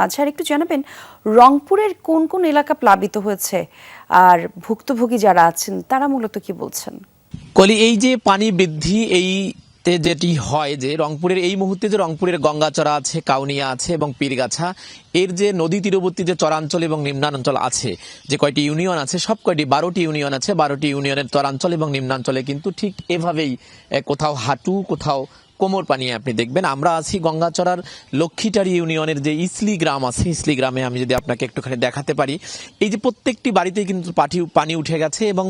মাঝার একটু জানাবেন, রংপুরের কোন কোন এলাকা প্লাবিত হয়েছে? আর ভুক্তভোগী যারা আছেন, তারা মূলত কি বলছেন? কলি, এই যে পানি বৃদ্ধি এই যেটি হয় যে রংপুরের, এই মুহূর্তে যে রংপুরের গঙ্গাচড়া আছে, কাউনিয়া আছে এবং পীরগাছা, এর যে নদী তীরবর্তী যে চরাঞ্চল এবং নিম্নাঞ্চল আছে, যে কয়টি ইউনিয়ন আছে, সব কয়টি, বারোটি ইউনিয়ন আছে, বারোটি ইউনিয়নের চরাঞ্চল এবং নিম্নাঞ্চলে কিন্তু ঠিক এভাবেই কোথাও হাঁটু, কোথাও কোমর পানি আপনি দেখবেন। আমরা আছি গঙ্গাচড়ার লক্ষ্মীটারি ইউনিয়নের যে ইসলি গ্রাম আছে, ইসলি গ্রামে আমি যদি আপনাকে একটুখানি দেখাতে পারি। এই যে প্রত্যেকটি বাড়িতেই কিন্তু পাটি পানি উঠে গেছে এবং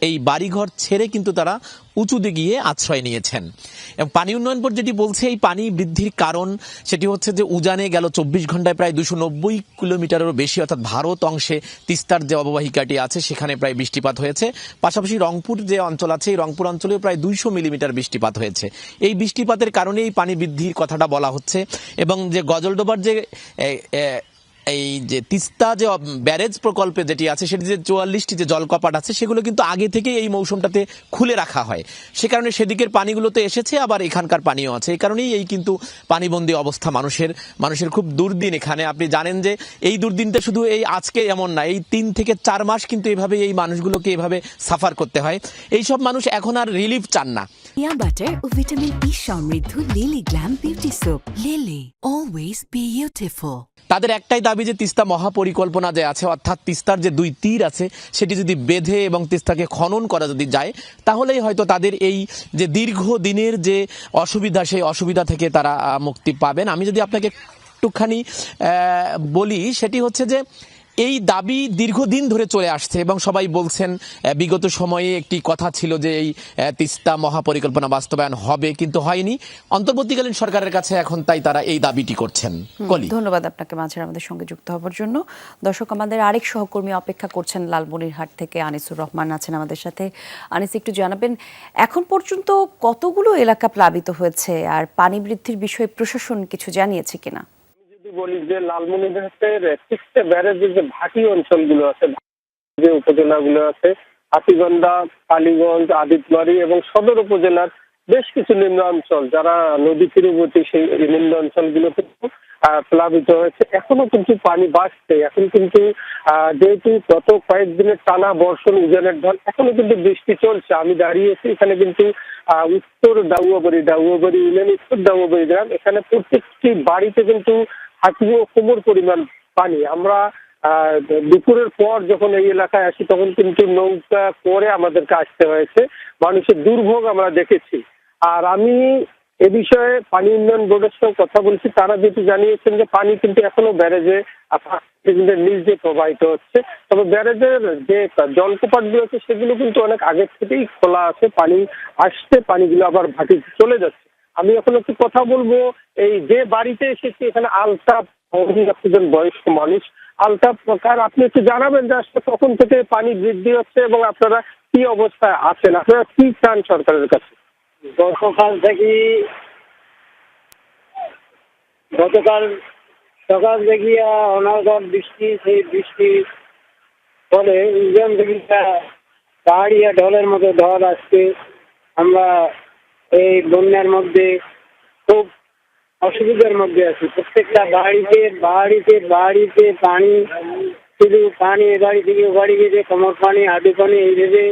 এই বাড়িঘর ছেড়ে কিন্তু তারা উঁচুতে গিয়ে আশ্রয় নিয়েছেন। এবং পানি উন্নয়ন বোর্ড যেটি বলছে, এই পানি বৃদ্ধির কারণ সেটি হচ্ছে যে উজানে গেল চব্বিশ ঘন্টায় প্রায় দুশো নব্বই কিলোমিটারেরও বেশি, অর্থাৎ ভারত অংশে তিস্তার যে অববাহিকাটি আছে, সেখানে প্রায় বৃষ্টিপাত হয়েছে। পাশাপাশি রংপুর যে অঞ্চল আছে, এই রংপুর অঞ্চলেও প্রায় দুইশো মিলিমিটার বৃষ্টিপাত হয়েছে। এই বৃষ্টিপাতের কারণে এই পানি বৃদ্ধির কথাটা বলা হচ্ছে। এবং যে গজলডোবার যে এই যে তিস্তা যে ব্যারেজ প্রকল্পে যেটি আছে সেটি যে চুয়াল্লিশটি যে জলকপাট আছে সেগুলো কিন্তু আগে থেকে এই মৌসুমটাতে খুলে রাখা হয়। সে কারণে সেদিকের পানিগুলোতে এসেছে আবার এখানকার পানিও আছে। এই কারণেই এই কিন্তু পানিবন্দী অবস্থা মানুষের মানুষের খুব দুর্দিন এখানে। আপনি জানেন যে এই দুর্দিনটা শুধু এই আজকে এমন না এই তিন থেকে চার মাস কিন্তু এভাবে এই মানুষগুলোকে এভাবে সাফার করতে হয়। এই সব মানুষ এখন আর রিলিফ চান না। বাটার ও ভিটামিন ই সমৃদ্ধ Lily Glam Beauty soap Lily always beautiful তাদের একটাই দাবি যে তিস্তা মহাপরিকল্পনা যে আছে, অর্থাৎ তিস্তার যে দুই তীর আছে, সেটি যদি বেঁধে এবং তিস্তাকে খনন করা যদি যায়, তাহলেই হয়তো তাদের এই যে দীর্ঘ দিনের যে অসুবিধা, সেই অসুবিধা থেকে তারা মুক্তি পাবেন। আমি যদি আপনাকে একটুখানি বলি, সেটি হচ্ছে যে এই দাবি দীর্ঘদিন ধরে চলে আসছে এবং সবাই বলছেন বিগত সময়ে একটি কথা ছিল যে এই তিস্তা মহাপরিকল্পনা বাস্তবায়ন হবে কিন্তু হয়নি। অন্তর্বর্তীকালীন সরকারের কাছে এখন তাই তারা এই দাবিটি করছেন। কলি। ধন্যবাদ আপনাকে মাঝার আমাদের সঙ্গে যুক্ত হওয়ার জন্য। দর্শক আমাদের আরেক সহকর্মী অপেক্ষা করছেন লালমনিরহাট থেকে আনিসুর রহমান আছেন আমাদের সাথে। আনিস একটু জানাবেন এখন পর্যন্ত কতগুলো এলাকা প্লাবিত হয়েছে? আর পানি বৃদ্ধির বিষয়ে প্রশাসন কিছু জানিয়েছে কিনা? বলি যে লালমনিরহাটের তিস্তা ব্যারেজের যে ভাটি অঞ্চলগুলো আছে যে উপজেলাগুলো আছে, হাতিগন্ধা, কালীগঞ্জ, আদিতবাড়ি এবং সদর উপজেলার বেশ কিছু নিম্ন অঞ্চল, যারা নদী তীরবর্তী সেই নিম্ন অঞ্চলগুলো কিন্তু প্লাবিত হয়েছে। এখনও কিন্তু পানি বাড়ছে। এখন কিন্তু যেহেতু গত কয়েকদিনের টানা বর্ষণ, উজানের ঢল, এখনও কিন্তু বৃষ্টি চলছে। আমি দাঁড়িয়েছি, এখানে কিন্তু উত্তর দাউয়াবাড়ি দাউয়াবাড়ি ইউনিয়ন, উত্তর দাউয়াবাড়ি গ্রাম। এখানে প্রত্যেকটি বাড়িতে কিন্তু হাঁটু কোমর পরিমাণ পানি। আমরা দুপুরের পর যখন এই এলাকায় আসি, তখন কিন্তু নৌকা করে আমাদেরকে আসতে হয়েছে। মানুষের দুর্ভোগ আমরা দেখেছি। আর আমি এ বিষয়ে পানি উন্নয়ন বোর্ডের সঙ্গে কথা বলছি। তারা যেটি জানিয়েছেন যে পানি কিন্তু এখনও ব্যারেজে নিচ দিয়ে প্রবাহিত হচ্ছে। তবে ব্যারেজের যে জলপ্রপাতগুলো আছে, সেগুলো কিন্তু অনেক আগের থেকেই খোলা আছে। পানি আসছে, পানিগুলো আবার ভাটিতে চলে যাচ্ছে। আমি এখন একটু কথা বলব, এই যে বাড়িতে এসেছি, এখানে আলতাপ একজন বয়স্ক মানুষ। আলতাপ প্রকার আপনি একটু জানাবেন যে আসলে কখন থেকে পানি বৃদ্ধি হচ্ছে এবং আপনারা কি অবস্থায় আছেন? আপনারা কি চান সরকারের কাছে? গতকাল থেকে গতকাল সকাল থেকে অনাগত বৃষ্টি, সেই বৃষ্টির ফলে উজান থেকে পাহাড়ি ঢলের মতো ঢল আসছে। আমরা এই বন্যার মধ্যে, খুব অসুবিধার মধ্যে আছে। প্রত্যেকটা বাড়িতে বাড়িতে বাড়িতে পানি, শুধু পানি, এ বাড়ি থেকে ও বাড়ি গেছে কোমর পানি, হাঁটু পানি, এই ভেবে